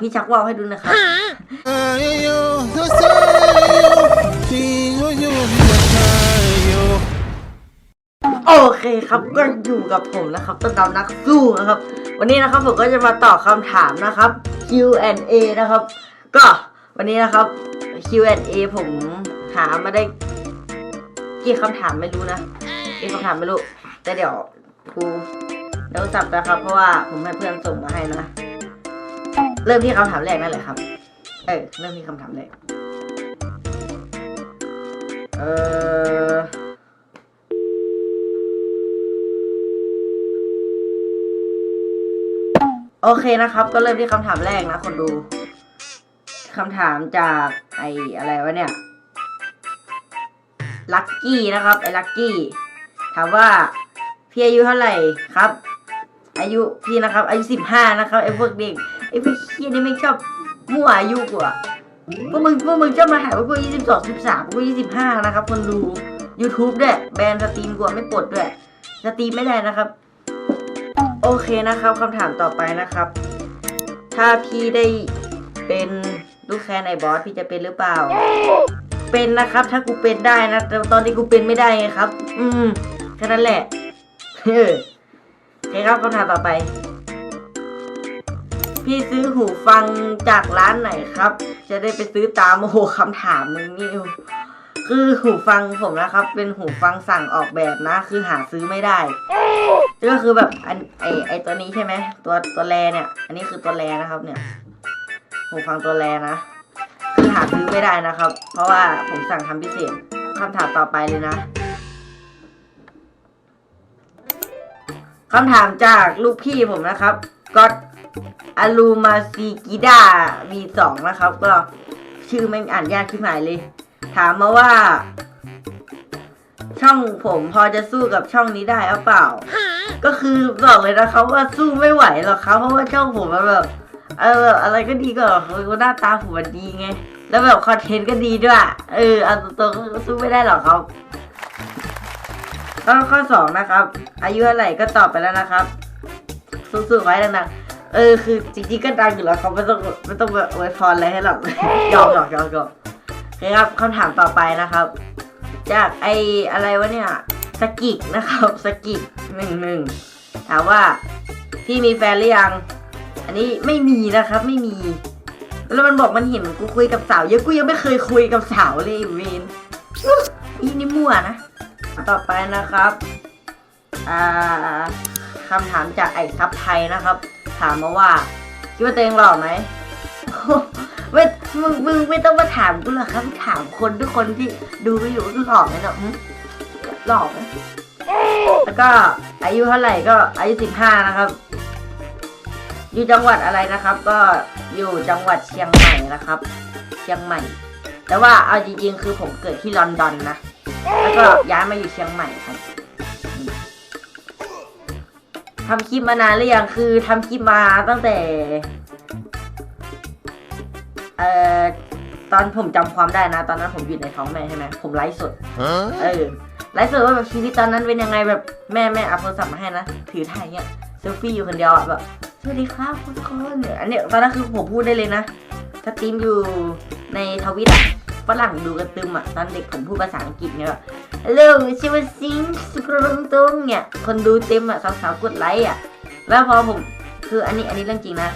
พี่ชักว่าวให้ดูนะครับโอเคครับก็อยู่กับผมนะครับต้นดำนักสู้นะครับ วันนี้นะครับผมก็จะมาตอบคำถามนะครับ Q&A นะครับ ก็วันนี้นะครับ Q&A ผมหามาได้กี่คำถามไม่รู้นะกี่คำถามไม่รู้แต่เดี๋ยวกูเดี๋ยวจับนะครับ เพราะว่าผมให้เพื่อนส่งมาให้นะ เริ่มที่คำถามแรกนั่นแหละครับ เออเริ่มที่คำถามแรกเออโอเคนะครับ ก็เริ่มที่คำถามแรกนะคนดูคำถามจากไออะไรวะเนี่ย ลักกี้นะครับ ไอลักกี้ ถามว่าพี่อายุเท่าไหร่ครับ อายุพี่นะครับ อายุสิบห้านะครับไอพวกเด็ก ไอพวกเคียนี่ไม่ชอบมั่วอายุกว่าพวกมึงพวกมึงชอบมาหาว่ากูยี่สิบสองสิบสามกูยี่สิบห้านะครับ คนดู YouTube ด้วยแบนสตรีมกูอะไม่ปลดด้วยสตรีมไม่ได้นะครับ โอเคนะครับคำถามต่อไปนะครับ ถ้าพี่ได้เป็นลูกแคนไอบอสพี่จะเป็นหรือเปล่า เป็นนะครับ ถ้ากูเป็นได้นะแต่ตอนนี้กูเป็นไม่ได้ไงครับ อืมแค่นั้นแหละเออโอเคครับคำถามต่อไป พี่ซื้อหูฟังจากร้านไหนครับ จะได้ไปซื้อตามโอ้โหคำถามมึงนี่คือหูฟังผมนะครับ เป็นหูฟังสั่งออกแบบนะ คือหาซื้อไม่ได้ก็คือแบบอันไอไอตัวนี้ใช่ไหมตัวตัวแรเนี่ย อันนี้คือตัวแรนะครับ เนี่ย หูฟังตัวแรนะคือหาซื้อไม่ได้นะครับ เพราะว่าผมสั่งทำพิเศษคำถามต่อไปเลยนะคำถามจากลูกพี่ผมนะครับก็ อาลูมาซิกิดา V2 นะครับ ก็ชื่อแม่อ่านยากขึ้นหมายเลย ถามมาว่า ช่องผมพอจะสู้กับช่องนี้ได้หรือเปล่า ก็คือบอกเลยนะครับว่าสู้ไม่ไหวหรอกครับเพราะว่าช่องผมมันแบบเออแบบอะไรก็ดีกว่าหน้าตาผมมันดีไง แล้วแบบคอนเทนต์ก็ดีด้วย เออเอาตรงๆก็สู้ไม่ได้หรอกครับข้อสองนะครับ อายุเท่าไหร่ก็ตอบไปแล้วนะครับ สู้ๆไว้ดังๆ เออคือจริงๆก็ดังอยู่แล้วเขาไม่ต้องไม่ต้องแบบอวยพรอะไรให้หรอกหยอกหยอกหยอกหยอกโอเคครับคำถามต่อไปนะครับ จากไออะไรวะเนี่ยสกิกนะครับสกิกหนึ่งหนึ่งถามว่าพี่มีแฟนหรือยัง อันนี้ไม่มีนะครับไม่มี แล้วมันบอกมันเห็นกูคุยกับสาวเยอะกูยังไม่เคยคุยกับสาวเลยไอ้เวนอุ๊ยอีนี่มั่วนะ ต่อไปนะครับอ่าคำถามจากไอซับไทยนะครับ ถามมาว่าคิดว่าตัวเองหล่อไหมไม่มึงมึงไม่ต้องมาถามกูหรอกครับถามคนทุกคนที่ดูไปอยู่หล่อไหมเนาะหึหล่อไหมแล้วก็อายุเท่าไหร่ก็อายุสิบห้านะครับ อยู่จังหวัดอะไรนะครับ ก็อยู่จังหวัดเชียงใหม่นะครับ เชียงใหม่ แต่ว่าเอาจริงๆคือผมเกิดที่ลอนดอนนะ แล้วก็ย้ายมาอยู่เชียงใหม่ครับ ทำคลิปมานานหรือยังคือทำคลิปมาตั้งแต่ เอ่อตอนผมจำความได้นะ ตอนนั้นผมอยู่ในท้องแม่ใช่ไหมผมไลฟ์สด Huh? เออไลฟ์สดว่าแบบชีวิตตอนนั้นเป็นยังไงแบบแม่แม่เอาโทรศัพท์มาให้นะถือถ่ายเงี้ยเซลฟี่อยู่คนเดียวอะแบบสวัสดีครับทุกคนเนี่ยอันเนี้ยตอนนั้นคือผมพูดได้เลยนะสตรีมอยู่ในทวิตอะฝรั่งดูกันตึมอะตอนเด็กผมพูดภาษาอังกฤษเนี่ยแบบ Hello ชื่อว่าซิงสุกรงตงเนี่ย คนดูเต็มอะสาวๆกดไลค์อะ แล้วพอผมคืออันนี้อันนี้เรื่องจริงนะ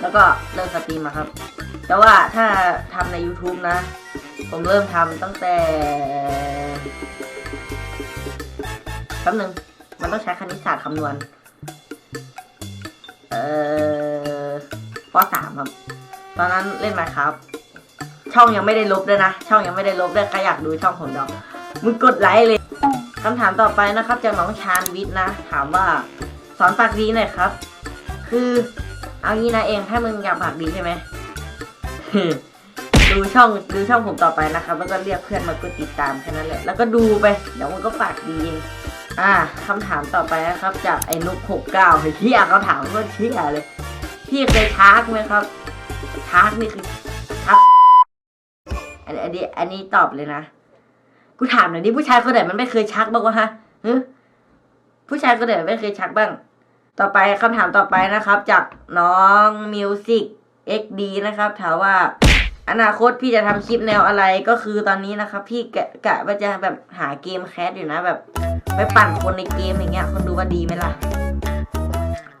แล้วก็เริ่มสตรีมมาครับ แต่ว่าถ้าทำใน YouTube นะ ผมเริ่มทำตั้งแต่แป๊บนึง มันต้องใช้คณิตศาสตร์คำนวณ เอ่อปสามครับ ตอนนั้นเล่นมาครับ ช่องยังไม่ได้ลบด้วยนะ ช่องยังไม่ได้ลบด้วยใครอยากดูช่องผมดอก มึงกดไลค์เลยคำถามต่อไปนะครับจากน้องชาญวิทย์นะ ถามว่าสอนปากดีหน่อยครับ คือเอางี้นะเองถ้ามึงอยากปากดีใช่ไหมดูช่องดูช่องผมต่อไปนะครับ แล้วก็เรียกเพื่อนมากดติดตามแค่นั้นแหละแล้วก็ดูไปเดี๋ยวมันก็ปากดีเองอ่าคำถามต่อไปนะครับ จากไอ้นุกหกเก้าเฮียเขาถามก็เชี่ยเลยพี่เคยชาร์กไหมครับชาร์กนี่คือชาร์กอันนี้อันนี้ตอบเลยนะ กูถามหน่อยดิผู้ชายคนไหนมันไม่เคยชักบ้างวะฮะผู้ชายคนไหนไม่เคยชักบ้าง ต่อไปคำถามต่อไปนะครับ จากน้องมิวสิก XD นะครับ ถามว่า อนาคตพี่จะทำคลิปแนวอะไรก็คือตอนนี้นะครับ พี่กะกะว่าจะแบบหาเกมแคสอยู่นะแบบ ไปปั่นคนในเกมอย่างเงี้ย คนดูว่าดีไหมล่ะ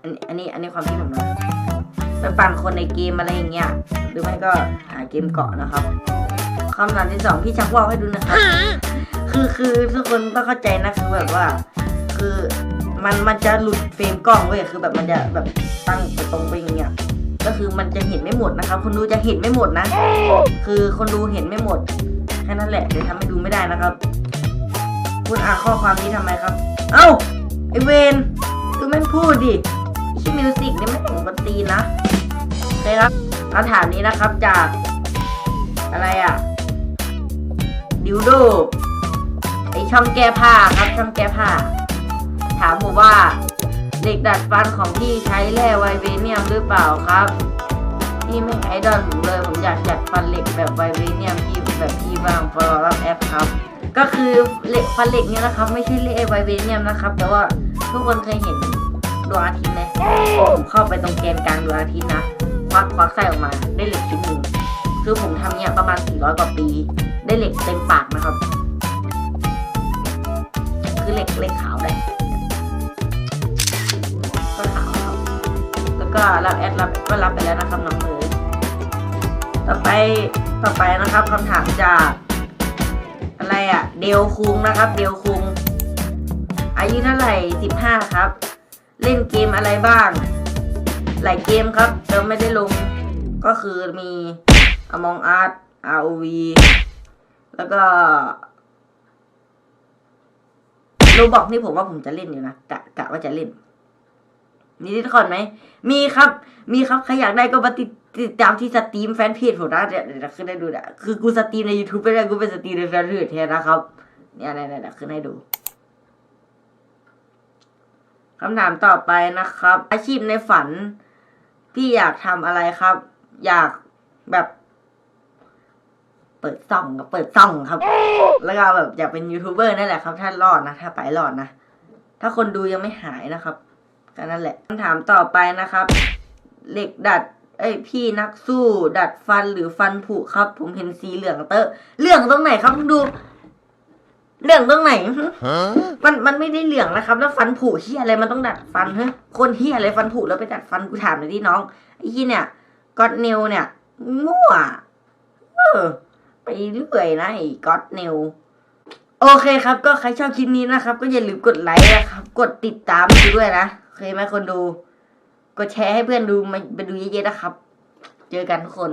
อันอันนี้ อันนี้ความคิดผมนะไปปั่นคนในเกมอะไรอย่างเงี้ย หรือไม่ก็หาเกมเกาะนะครับ คำถามที่สองพี่ชักว่าวให้ดูนะครับ คือคือทุกคนต้องเข้าใจนะคือแบบว่า คือมันมันจะหลุดเฟรมกล้องเว้ยคือแบบมันจะแบบตั้งไปตรงไปอย่างเงี้ยก็คือมันจะเห็นไม่หมดนะครับ คนดูจะเห็นไม่หมดนะ คือคนดูเห็นไม่หมดแค่นั้นแหละเดี๋ยวทำให้ดูไม่ได้นะครับ คุณอ่านข้อความนี้ทำไมครับ เอ้าไอเวนดูแม่งพูดดิชื่อมิวสิกนี่ไม่ของปตีนนะโอเคครับคำถามนี้นะครับจาก อะไรอะ ดิวโดไอช่องแก้ผ้าครับช่องแก้ผ้า ถามผมว่าเหล็กดัดฟันของพี่ใช้แร่ไวเวเนียมหรือเปล่าครับ พี่ไม่ไอดอลผมเลยผมอยากดัดฟันเหล็กแบบไวเวเนียมพี่แบบพี่บ้างพอรับแอปครับ ก็คือเหล็กฟันเหล็กเนี่ยนะครับ ไม่ใช่เหล็กไวเวเนียมนะครับ แต่ว่าทุกคนเคยเห็นดวงอาทิตย์ไหมผมเข้าไปตรงแกนกลางดวงอาทิตย์นะควักควักไส้ออกมาได้เหล็กชิ้นหนึ่งคือผมทำเนี่ยประมาณ 400 กว่าปี ได้เหล็กเต็มปากนะครับ คือเหล็กเหล็กขาวเลยก็ขาวครับ แล้วก็รับแอดรับก็รับไปแล้วนะครับน้องเอ๋ยต่อไปต่อไปนะครับคำถามจากอะไรอะเดลคุงนะครับ เดลคุง อายุเท่าไหร่สิบห้าครับ เล่นเกมอะไรบ้าง หลายเกมครับแต่ไม่ได้ลงก็คือมี Among Us ROV แล้วก็โรบอกนี่ผมว่าผมจะเล่นอยู่นะกะกะว่าจะเล่น มีดิสคอร์ดไหม มีครับ มีครับ ใครอยากได้ก็มาติดติดตามที่สตรีมแฟนเพจผมนะเดี๋ยวเดี๋ยวขึ้นให้ดูนะคือกูสตรีมใน YouTube ไม่ได้กูเป็นสตรีมในแฟนเพจแทนนะครับ เนี่ยเนี่ยเนี่ยเดี๋ยวขึ้นให้ดูคำถามต่อไปนะครับ อาชีพในฝัน พี่อยากทำอะไรครับ อยากแบบ เปิดซ่องกับเปิดซ่องครับ แล้วก็แบบอยากเป็นยูทูบเบอร์นั่นแหละครับ ถ้ารอดนะ ถ้าไปรอดนะ ถ้าคนดูยังไม่หายนะครับก็นั่นแหละคำถามต่อไปนะครับ เหล็กดัด เอ้ยพี่นักสู้ ดัดฟันหรือฟันผุครับ ผมเห็นสีเหลืองเตอะเหลืองตรงไหนครับดู เหลืองตรงไหน Huh? มันมันไม่ได้เหลืองนะครับ แล้วฟันผุเฮียอะไรมันต้องดัดฟันเฮ้ยคนเฮียอะไรฟันผุแล้วไปดัดฟันกูถามหน่อยดิน้องไอ้ที่เนี่ยก็อดเนลเนี่ยมั่วเออ ไปเรื่อยนะไอ้ก็อดเนลโอเคครับ ก็ใครชอบคลิปนี้นะครับ ก็อย่าลืมกดไลค์นะครับ กดติดตามดูด้วยนะโอเคไหมคนดู กดแชร์ให้เพื่อนดูมาไปดูเยอะๆนะครับ เจอกันทุกคน